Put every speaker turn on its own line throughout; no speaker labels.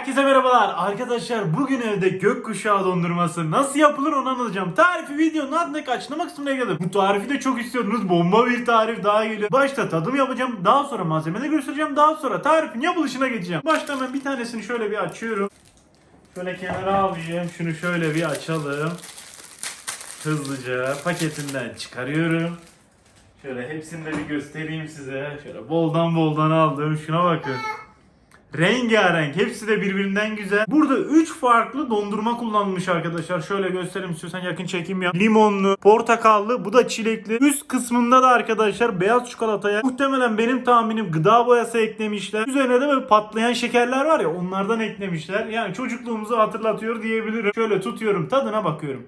Herkese merhabalar. Arkadaşlar bugün evde gökkuşağı dondurması nasıl yapılır onu anlatacağım. Tarifi videonun altındaki açıklama kısmına geldim. Bu tarifi de çok istiyordunuz. Bomba bir tarif daha geliyor. Başta tadım yapacağım. Daha sonra malzemeleri göstereceğim. Daha sonra tarifin yapılışına geçeceğim. Başta ben bir tanesini şöyle bir açıyorum. Şöyle kenara alayım. Şunu şöyle bir açalım. Hızlıca paketinden çıkarıyorum. Şöyle hepsini de bir göstereyim size. Şöyle boldan boldan aldım. Şuna bakın. Rengarenk. Hepsi de birbirinden güzel. Burada 3 farklı dondurma kullanılmış arkadaşlar. Şöyle göstereyim istiyorsan yakın çekim yap. Limonlu, portakallı, bu da çilekli. Üst kısmında da arkadaşlar beyaz çikolataya muhtemelen benim tahminim gıda boyası eklemişler. Üzerine de böyle patlayan şekerler var ya onlardan eklemişler. Yani çocukluğumuzu hatırlatıyor diyebilirim. Şöyle tutuyorum tadına bakıyorum.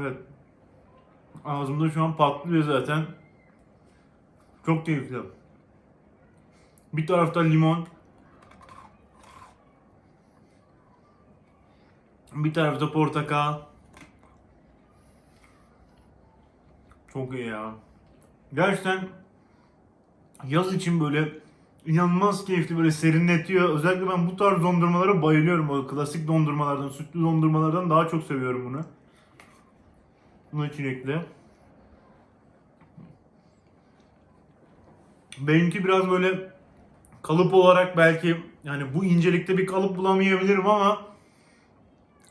Evet. Ağzımda şu an patlıyor zaten. Çok keyifli. Bir tarafta limon. Bir tarafta portakal. Çok iyi ya. Gerçekten yaz için böyle inanılmaz keyifli böyle serinletiyor. Özellikle ben bu tarz dondurmalara bayılıyorum. O klasik dondurmalardan, sütlü dondurmalardan daha çok seviyorum bunu. Bunu çilekli. Benimki biraz böyle kalıp olarak belki yani bu incelikte bir kalıp bulamayabilirim ama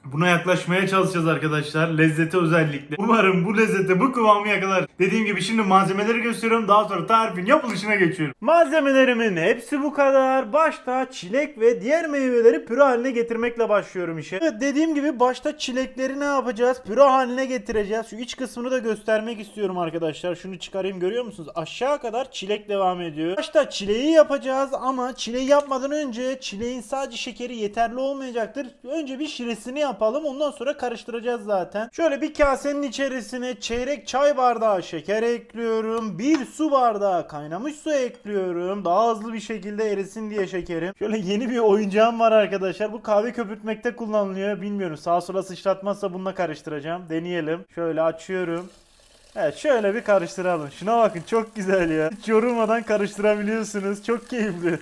buna yaklaşmaya çalışacağız arkadaşlar. Lezzeti özellikle. Umarım bu lezzete bu kıvamı yakalar. Dediğim gibi şimdi malzemeleri gösteriyorum. Daha sonra tarifin yapılışına geçiyorum. Malzemelerimin hepsi bu kadar. Başta çilek ve diğer meyveleri püre haline getirmekle başlıyorum işe. Dediğim gibi başta çilekleri ne yapacağız? Püre haline getireceğiz. Şu iç kısmını da göstermek istiyorum arkadaşlar. Şunu çıkarayım görüyor musunuz? Aşağı kadar çilek devam ediyor. Başta çileği yapacağız ama çileği yapmadan önce çileğin sadece şekeri yeterli olmayacaktır. Önce bir şiresini yapalım. Ondan sonra karıştıracağız zaten. Şöyle bir kasenin içerisine çeyrek çay bardağı şeker ekliyorum. Bir su bardağı kaynamış su ekliyorum. Daha hızlı bir şekilde erisin diye şekerim. Şöyle yeni bir oyuncağım var arkadaşlar. Bu kahve köpürtmekte kullanılıyor. Bilmiyorum sağa sola sıçratmazsa bununla karıştıracağım. Deneyelim. Şöyle açıyorum. Evet şöyle bir karıştıralım. Şuna bakın çok güzel ya. Hiç yorulmadan karıştırabiliyorsunuz. Çok keyifli.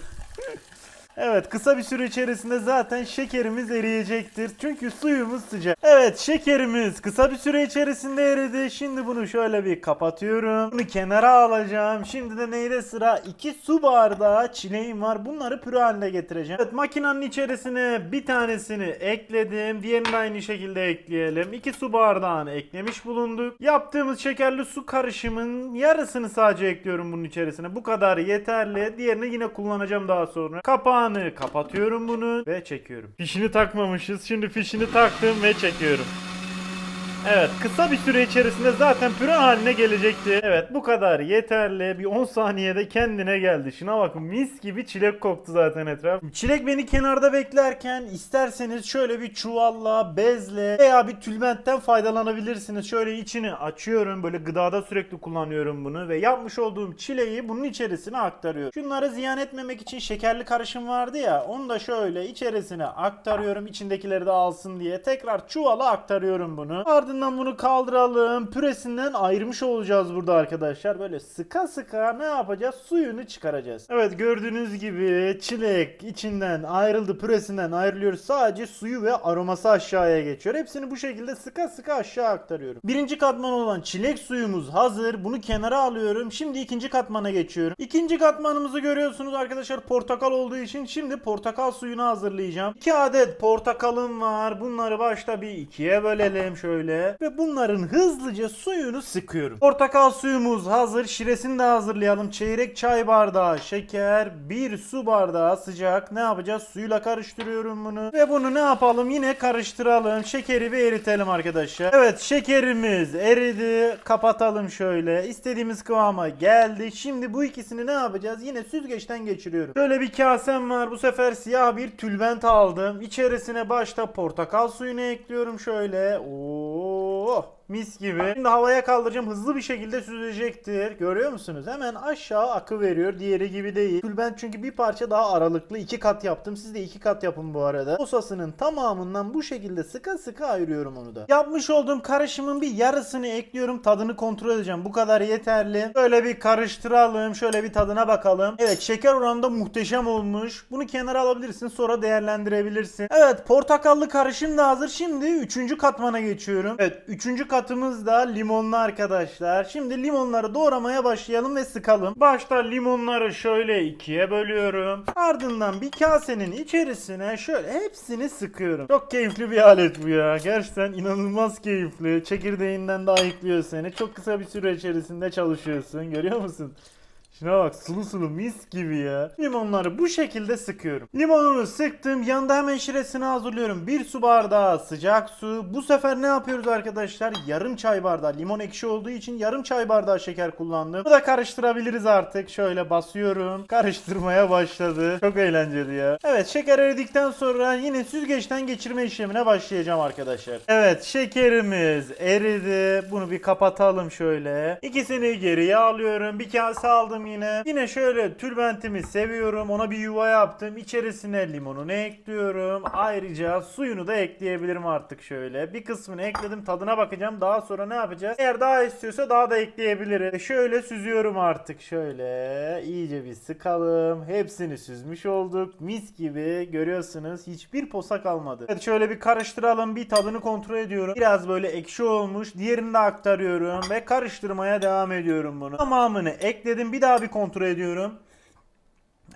Evet kısa bir süre içerisinde zaten şekerimiz eriyecektir. Çünkü suyumuz sıcak. Evet şekerimiz kısa bir süre içerisinde eridi. Şimdi bunu şöyle bir kapatıyorum. Bunu kenara alacağım. Şimdi de neyde sıra? 2 su bardağı çileğim var. Bunları püre haline getireceğim. Evet makinenin içerisine bir tanesini ekledim. Diğerini aynı şekilde ekleyelim. 2 su bardağını eklemiş bulunduk. Yaptığımız şekerli su karışımının yarısını sadece ekliyorum bunun içerisine. Bu kadar yeterli. Diğerini yine kullanacağım daha sonra. Kapağını kapatıyorum bunu ve çekiyorum. Fişini takmamışız. Şimdi fişini taktım ve çekiyorum. Evet kısa bir süre içerisinde zaten püre haline gelecekti. Evet bu kadar yeterli. Bir 10 saniyede kendine geldi. Şuna bakın mis gibi çilek koktu zaten etraf. Çilek beni kenarda beklerken isterseniz şöyle bir çuvalla, bezle veya bir tülbentten faydalanabilirsiniz. Şöyle içini açıyorum. Böyle gıdada sürekli kullanıyorum bunu ve yapmış olduğum çileği bunun içerisine aktarıyorum. Şunları ziyan etmemek için şekerli karışım vardı ya onu da şöyle içerisine aktarıyorum. İçindekileri de alsın diye tekrar çuvala aktarıyorum bunu. Ardından bunu kaldıralım. Püresinden ayırmış olacağız burada arkadaşlar. Böyle sıka sıka ne yapacağız? Suyunu çıkaracağız. Evet gördüğünüz gibi çilek içinden ayrıldı. Püresinden ayrılıyoruz. Sadece suyu ve aroması aşağıya geçiyor. Hepsini bu şekilde sıka sıka aşağı aktarıyorum. Birinci katman olan çilek suyumuz hazır. Bunu kenara alıyorum. Şimdi ikinci katmana geçiyorum. İkinci katmanımızı görüyorsunuz arkadaşlar. Portakal olduğu için şimdi portakal suyunu hazırlayacağım. 2 adet portakalım var. Bunları başta bir ikiye bölelim şöyle. Ve bunların hızlıca suyunu sıkıyorum. Portakal suyumuz hazır. Şiresini de hazırlayalım. Çeyrek çay bardağı şeker, bir su bardağı sıcak. Ne yapacağız? Suyla karıştırıyorum bunu. Ve bunu ne yapalım? Yine karıştıralım. Şekeri bir eritelim arkadaşlar. Evet şekerimiz eridi. Kapatalım şöyle. İstediğimiz kıvama geldi. Şimdi bu ikisini ne yapacağız? Yine süzgeçten geçiriyorum. Şöyle bir kasem var. Bu sefer siyah bir tülbent aldım. İçerisine başta portakal suyunu ekliyorum şöyle. Oo.
Mis gibi. Şimdi havaya kaldıracağım. Hızlı bir şekilde süzecektir. Görüyor musunuz? Hemen aşağı akı veriyor. Diğeri gibi değil. Tülbent çünkü bir parça daha aralıklı. iki kat yaptım. Siz de iki kat yapın bu arada. Posasının tamamından bu şekilde sıka sıka ayırıyorum onu da. Yapmış olduğum karışımın bir yarısını ekliyorum. Tadını kontrol edeceğim. Bu kadar yeterli. Böyle bir karıştıralım. Şöyle bir tadına bakalım. Evet şeker oranı da muhteşem olmuş. Bunu kenara alabilirsin. Sonra değerlendirebilirsin. Evet portakallı karışım da hazır. Şimdi üçüncü katmana geçiyorum. Evet üçüncü katımız da limonlu arkadaşlar. Şimdi limonları doğramaya başlayalım ve sıkalım. Başta limonları şöyle ikiye bölüyorum. Ardından bir kasenin içerisine şöyle hepsini sıkıyorum. Çok keyifli bir alet bu ya. Gerçekten inanılmaz keyifli. Çekirdeğinden de ayıklıyor seni. Çok kısa bir süre içerisinde çalışıyorsun. Görüyor musun? Şuna bak sulu sulu mis gibi ya. Limonları bu şekilde sıkıyorum. Limonunu sıktım. Yanında hemen şiresini hazırlıyorum. Bir su bardağı sıcak su. Bu sefer ne yapıyoruz arkadaşlar? Yarım çay bardağı. Limon ekşi olduğu için yarım çay bardağı şeker kullandım. Bu da karıştırabiliriz artık. Şöyle basıyorum. Karıştırmaya başladı. Çok eğlenceli ya. Evet şeker eridikten sonra yine süzgeçten geçirme işlemine başlayacağım arkadaşlar. Evet şekerimiz eridi. Bunu bir kapatalım şöyle. İkisini geriye alıyorum. Bir kase aldım yine. Yine şöyle tülbentimi seviyorum. Ona bir yuva yaptım. İçerisine limonunu ekliyorum. Ayrıca suyunu da ekleyebilirim artık şöyle. Bir kısmını ekledim. Tadına bakacağım. Daha sonra ne yapacağız? Eğer daha istiyorsa daha da ekleyebiliriz. Şöyle süzüyorum artık şöyle. İyice bir sıkalım. Hepsini süzmüş olduk. Mis gibi görüyorsunuz. Hiçbir posa kalmadı. Evet şöyle bir karıştıralım. Bir tadını kontrol ediyorum. Biraz böyle ekşi olmuş. Diğerini de aktarıyorum ve karıştırmaya devam ediyorum bunu. Tamamını ekledim. Bir daha bir kontrol ediyorum.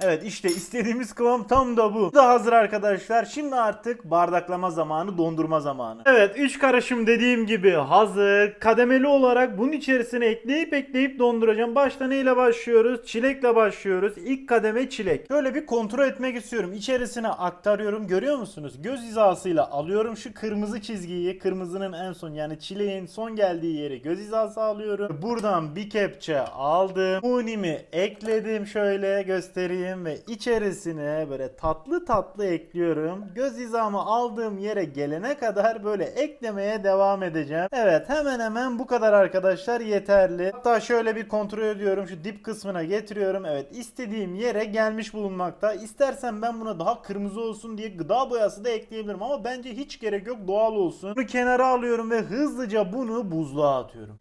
Evet işte istediğimiz kıvam tam da bu. Bu da hazır arkadaşlar. Şimdi artık bardaklama zamanı, dondurma zamanı. Evet 3 karışım dediğim gibi hazır. Kademeli olarak bunun içerisine ekleyip ekleyip donduracağım. Başta neyle başlıyoruz? Çilekle başlıyoruz. İlk kademe çilek. Şöyle bir kontrol etmek istiyorum. İçerisine aktarıyorum. Görüyor musunuz? Göz hizasıyla alıyorum şu kırmızı çizgiyi. Kırmızının en son yani çileğin son geldiği yeri göz hizası alıyorum. Buradan bir kepçe aldım. Unimi ekledim. Şöyle göstereyim ve içerisine böyle tatlı tatlı ekliyorum. Göz hizamı aldığım yere gelene kadar böyle eklemeye devam edeceğim. Evet hemen hemen bu kadar arkadaşlar yeterli. Hatta şöyle bir kontrol ediyorum. Şu dip kısmına getiriyorum. Evet istediğim yere gelmiş bulunmakta. İstersen ben buna daha kırmızı olsun diye gıda boyası da ekleyebilirim ama bence hiç gerek yok doğal olsun. Bunu kenara alıyorum ve hızlıca bunu buzluğa atıyorum.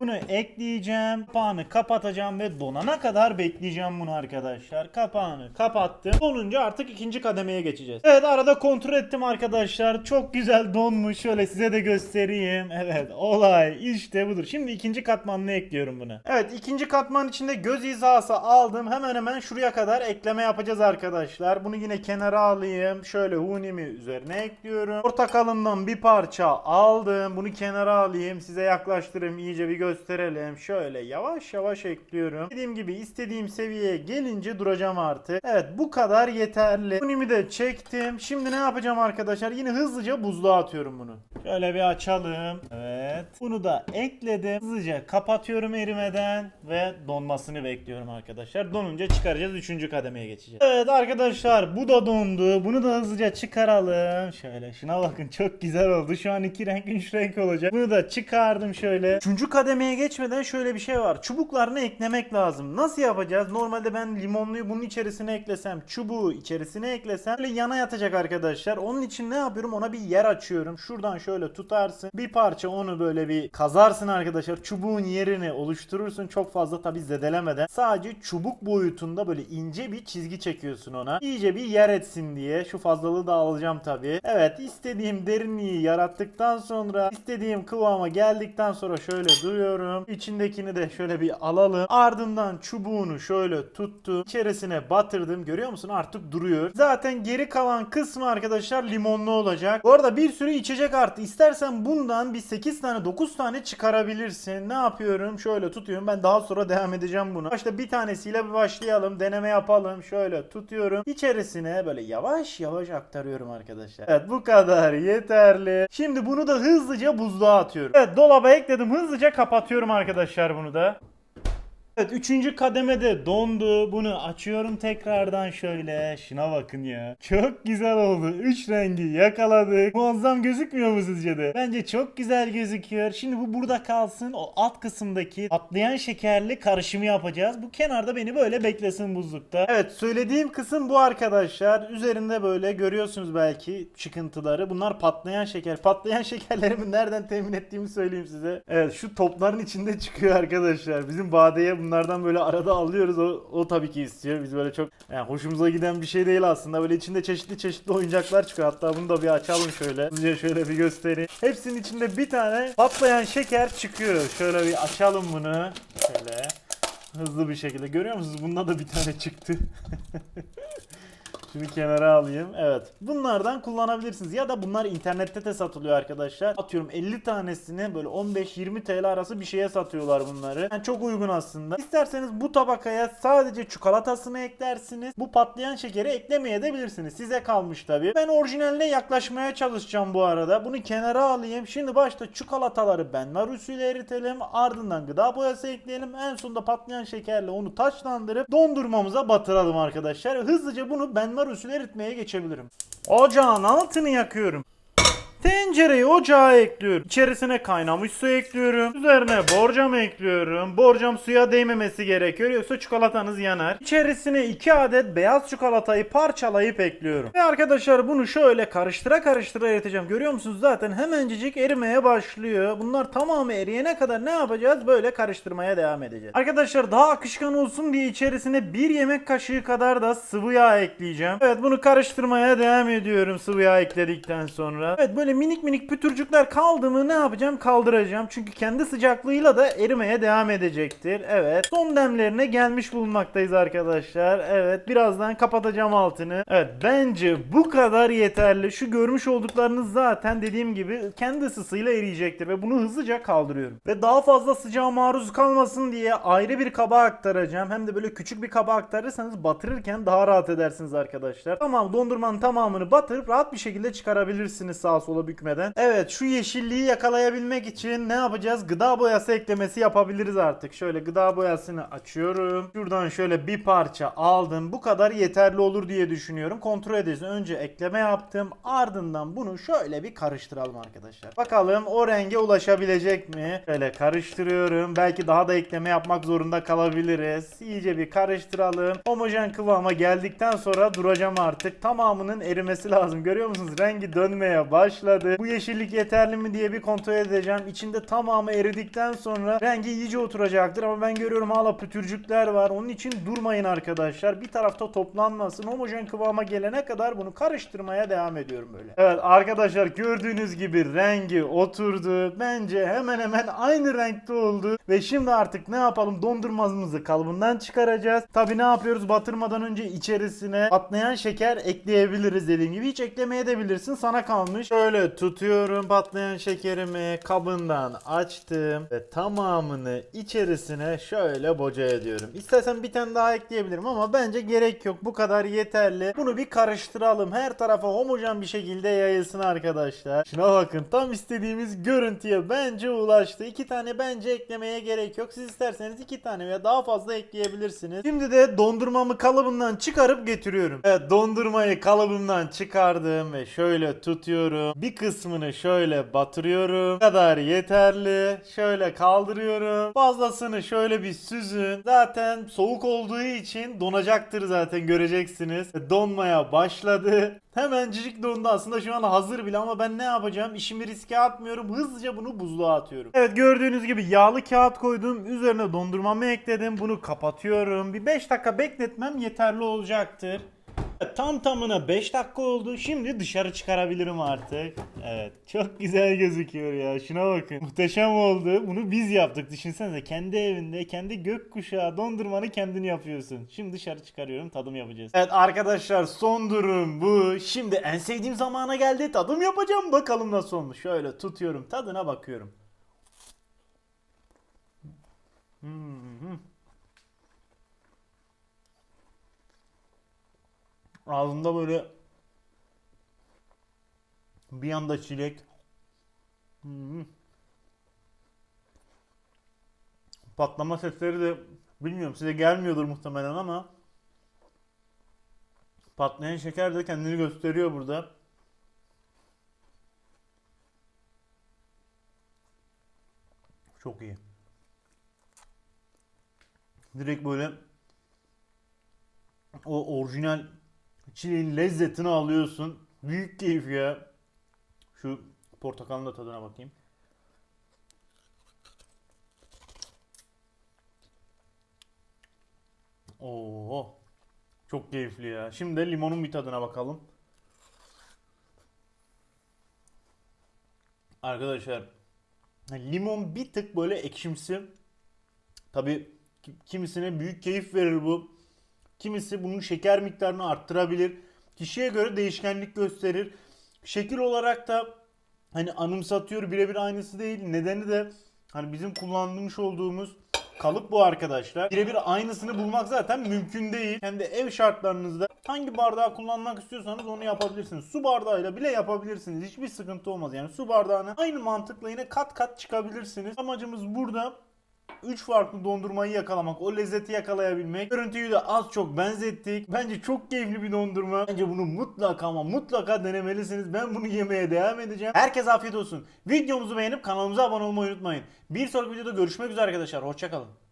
Bunu ekleyeceğim. Kapağını kapatacağım ve donana kadar bekleyeceğim bunu arkadaşlar. Kapağını kapattım. Donunca artık ikinci kademeye geçeceğiz. Evet arada kontrol ettim arkadaşlar. Çok güzel donmuş. Şöyle size de göstereyim. Evet olay işte budur. Şimdi ikinci katmanını ekliyorum buna. Evet ikinci katman içinde göz hizası aldım. Hemen hemen şuraya kadar ekleme yapacağız arkadaşlar. Bunu yine kenara alayım. Şöyle hunimi üzerine ekliyorum. Portakalından bir parça aldım. Bunu kenara alayım. Size yaklaştırayım. iyice bir gösterelim. Şöyle yavaş yavaş ekliyorum. Dediğim gibi istediğim seviyeye gelince duracağım artık. Evet bu kadar yeterli. Hunimi de çektim. Şimdi ne yapacağım arkadaşlar? Yine hızlıca buzluğa atıyorum bunu. Şöyle bir açalım. Evet. Bunu da ekledim. Hızlıca kapatıyorum erimeden ve donmasını bekliyorum arkadaşlar. Donunca çıkaracağız. Üçüncü kademeye geçeceğiz. Evet arkadaşlar bu da dondu. Bunu da hızlıca çıkaralım. Şöyle şuna bakın çok güzel oldu. Şu an iki renk üç renk olacak. Bunu da çıkardım şöyle. Üçüncü kademeye geçmeden şöyle bir şey var. Çubuklarını eklemek lazım. Nasıl yapacağız? Normalde ben limonluyu bunun içerisine eklesem, çubuğu içerisine eklesem böyle yana yatacak arkadaşlar. Onun için ne yapıyorum? Ona bir yer açıyorum. Şuradan şöyle tutarsın. Bir parça onu böyle bir kazarsın arkadaşlar. Çubuğun yerini oluşturursun. Çok fazla tabi zedelemeden. Sadece çubuk boyutunda böyle ince bir çizgi çekiyorsun ona. İyice bir yer etsin diye. Şu fazlalığı da alacağım tabi. Evet istediğim derinliği yarattıktan sonra istediğim kıvama geldikten sonra şöyle duruyorum. İçindekini de şöyle bir alalım. Ardından çubuğunu şöyle tuttum. İçerisine batırdım. Görüyor musun? Artık duruyor. Zaten geri kalan kısmı arkadaşlar limonlu olacak. Bu arada bir sürü içecek arttı. İstersen bundan bir 8 tane 9 tane çıkarabilirsin. Ne yapıyorum? Şöyle tutuyorum. Ben daha sonra devam edeceğim bunu. Başta bir tanesiyle bir başlayalım. Deneme yapalım. Şöyle tutuyorum. İçerisine böyle yavaş yavaş aktarıyorum arkadaşlar. Evet bu kadar yeterli. Şimdi bunu da hızlıca buzluğa atıyorum. Evet dolaba ekledim. Hızlıca kapatıyorum arkadaşlar bunu da. Evet üçüncü kademede dondu. Bunu açıyorum tekrardan şöyle. Şuna bakın ya. Çok güzel oldu. Üç rengi yakaladık. Muazzam gözükmüyor mu sizce de? Bence çok güzel gözüküyor. Şimdi bu burada kalsın. O alt kısımdaki patlayan şekerli karışımı yapacağız. Bu kenarda beni böyle beklesin buzlukta. Evet söylediğim kısım bu arkadaşlar. Üzerinde böyle görüyorsunuz belki çıkıntıları. Bunlar patlayan şeker. Patlayan şekerlerimi nereden temin ettiğimi söyleyeyim size. Evet şu topların içinde çıkıyor arkadaşlar. Bizim badeye bunlardan böyle arada alıyoruz. O, o tabii ki istiyor. Biz böyle çok yani hoşumuza giden bir şey değil aslında. Böyle içinde çeşitli çeşitli oyuncaklar çıkıyor. Hatta bunu da bir açalım şöyle. Hızlıca şöyle bir göstereyim. Hepsinin içinde bir tane patlayan şeker çıkıyor. Şöyle bir açalım bunu. Şöyle hızlı bir şekilde. Görüyor musunuz? Bunda da bir tane çıktı. Şunu kenara alayım. Evet. Bunlardan kullanabilirsiniz. Ya da bunlar internette de satılıyor arkadaşlar. Atıyorum 50 tanesini böyle 15-20 TL arası bir şeye satıyorlar bunları. Yani çok uygun aslında. İsterseniz bu tabakaya sadece çikolatasını eklersiniz. Bu patlayan şekeri eklemeye de bilirsiniz. Size kalmış tabii. Ben orijinaline yaklaşmaya çalışacağım bu arada. Bunu kenara alayım. Şimdi başta çikolataları benmar usulü eritelim. Ardından gıda boyası ekleyelim. En sonunda patlayan şekerle onu taçlandırıp dondurmamıza batıralım arkadaşlar. Hızlıca bunu benmar usulü eritmeye geçebilirim. Ocağın altını yakıyorum. Tencereyi ocağa ekliyorum. İçerisine kaynamış su ekliyorum. Üzerine borcam ekliyorum. Borcam suya değmemesi gerekiyor yoksa çikolatanız yanar. İçerisine 2 adet beyaz çikolatayı parçalayıp ekliyorum. Ve arkadaşlar bunu şöyle karıştıra karıştıra eriteceğim. Görüyor musunuz? Zaten hemencecik erimeye başlıyor. Bunlar tamamı eriyene kadar ne yapacağız? Böyle karıştırmaya devam edeceğiz. Arkadaşlar daha akışkan olsun diye içerisine 1 yemek kaşığı kadar da sıvı yağ ekleyeceğim. Evet bunu karıştırmaya devam ediyorum sıvı yağ ekledikten sonra. Evet böyle minik minik pütürcükler kaldı mı ne yapacağım? Kaldıracağım. Çünkü kendi sıcaklığıyla da erimeye devam edecektir. Evet. Son demlerine gelmiş bulunmaktayız arkadaşlar. Evet. Birazdan kapatacağım altını. Evet. Bence bu kadar yeterli. Şu görmüş olduklarınız zaten dediğim gibi kendi ısısıyla eriyecektir. Ve bunu hızlıca kaldırıyorum. Ve daha fazla sıcağa maruz kalmasın diye ayrı bir kaba aktaracağım. Hem de böyle küçük bir kaba aktarırsanız batırırken daha rahat edersiniz arkadaşlar. Tamam dondurmanın tamamını batırıp rahat bir şekilde çıkarabilirsiniz sağa sola bükmeden. Evet şu yeşilliği yakalayabilmek için ne yapacağız? Gıda boyası eklemesi yapabiliriz artık. Şöyle gıda boyasını açıyorum. Şuradan şöyle bir parça aldım. Bu kadar yeterli olur diye düşünüyorum. Kontrol edeceğiz. Önce ekleme yaptım. Ardından bunu şöyle bir karıştıralım arkadaşlar. Bakalım o renge ulaşabilecek mi? Şöyle karıştırıyorum. Belki daha da ekleme yapmak zorunda kalabiliriz. İyice bir karıştıralım. Homojen kıvama geldikten sonra duracağım artık. Tamamının erimesi lazım. Görüyor musunuz? Rengi dönmeye başladı. Bu yeşillik yeterli mi diye bir kontrol edeceğim. İçinde tamamı eridikten sonra rengi iyice oturacaktır ama ben görüyorum hala pütürcükler var. Onun için durmayın arkadaşlar. Bir tarafta toplanmasın. Homojen kıvama gelene kadar bunu karıştırmaya devam ediyorum böyle. Evet arkadaşlar gördüğünüz gibi rengi oturdu. Bence hemen hemen aynı renkte oldu. Ve şimdi artık ne yapalım? Dondurmamızı kalıbından çıkaracağız. Tabi ne yapıyoruz? Batırmadan önce içerisine patlayan şeker ekleyebiliriz dediğim gibi. Hiç eklemeye de bilirsin. Sana kalmış. Şöyle tutuyorum patlayan şekerimi kabından açtım ve tamamını içerisine şöyle boca ediyorum. İstersen bir tane daha ekleyebilirim ama bence gerek yok. Bu kadar yeterli. Bunu bir karıştıralım. Her tarafa homojen bir şekilde yayılsın arkadaşlar. Şuna bakın tam istediğimiz görüntüye bence ulaştı. İki tane bence eklemeye gerek yok. Siz isterseniz iki tane veya daha fazla ekleyebilirsiniz. Şimdi de dondurmamı kalıbından çıkarıp getiriyorum. Evet dondurmayı kalıbımdan çıkardım ve şöyle tutuyorum. Bir kısmını şöyle batırıyorum. Bu kadar yeterli. Şöyle kaldırıyorum. Fazlasını şöyle bir süzün. Zaten soğuk olduğu için donacaktır zaten göreceksiniz. Donmaya başladı. Hemencik dondu aslında şu an hazır bile ama ben ne yapacağım? İşimi riske atmıyorum. Hızlıca bunu buzluğa atıyorum. Evet gördüğünüz gibi yağlı kağıt koydum. Üzerine dondurmamı ekledim. Bunu kapatıyorum. Bir 5 dakika bekletmem yeterli olacaktır. Tam tamına 5 dakika oldu. Şimdi dışarı çıkarabilirim artık. Evet. Çok güzel gözüküyor ya. Şuna bakın. Muhteşem oldu. Bunu biz yaptık. Düşünsenize kendi evinde kendi gökkuşağı dondurmanı kendini yapıyorsun. Şimdi dışarı çıkarıyorum. Tadım yapacağız. Evet arkadaşlar son durum bu. Şimdi en sevdiğim zamana geldi. Tadım yapacağım. Bakalım nasıl olmuş. Şöyle tutuyorum. Tadına bakıyorum. Hmm. Ağzında böyle bir yanda çilek. Hmm. Patlama sesleri de Bilmiyorum size gelmiyordur muhtemelen ama patlayan şeker de kendini gösteriyor burada. Çok iyi. Direkt böyle o orijinal çileğin lezzetini alıyorsun. Büyük keyif ya. Şu portakalın da tadına bakayım. Oo. Çok keyifli ya. Şimdi limonun bir tadına bakalım. Arkadaşlar limon bir tık böyle ekşimsi. Tabi kimisine büyük keyif verir bu. Kimisi bunun şeker miktarını arttırabilir. Kişiye göre değişkenlik gösterir. Şekil olarak da hani anımsatıyor birebir aynısı değil. Nedeni de hani bizim kullanmış olduğumuz kalıp bu arkadaşlar. Birebir aynısını bulmak zaten mümkün değil. Kendi ev şartlarınızda hangi bardağı kullanmak istiyorsanız onu yapabilirsiniz. Su bardağıyla bile yapabilirsiniz. Hiçbir sıkıntı olmaz. Yani su bardağına aynı mantıkla yine kat kat çıkabilirsiniz. Amacımız burada 3 farklı dondurmayı yakalamak, o lezzeti yakalayabilmek. Görüntüyü de az çok benzettik. Bence çok keyifli bir dondurma. Bence bunu mutlaka ama mutlaka denemelisiniz. Ben bunu yemeye devam edeceğim. Herkese afiyet olsun. Videomuzu beğenip kanalımıza abone olmayı unutmayın. Bir sonraki videoda görüşmek üzere arkadaşlar. Hoşçakalın.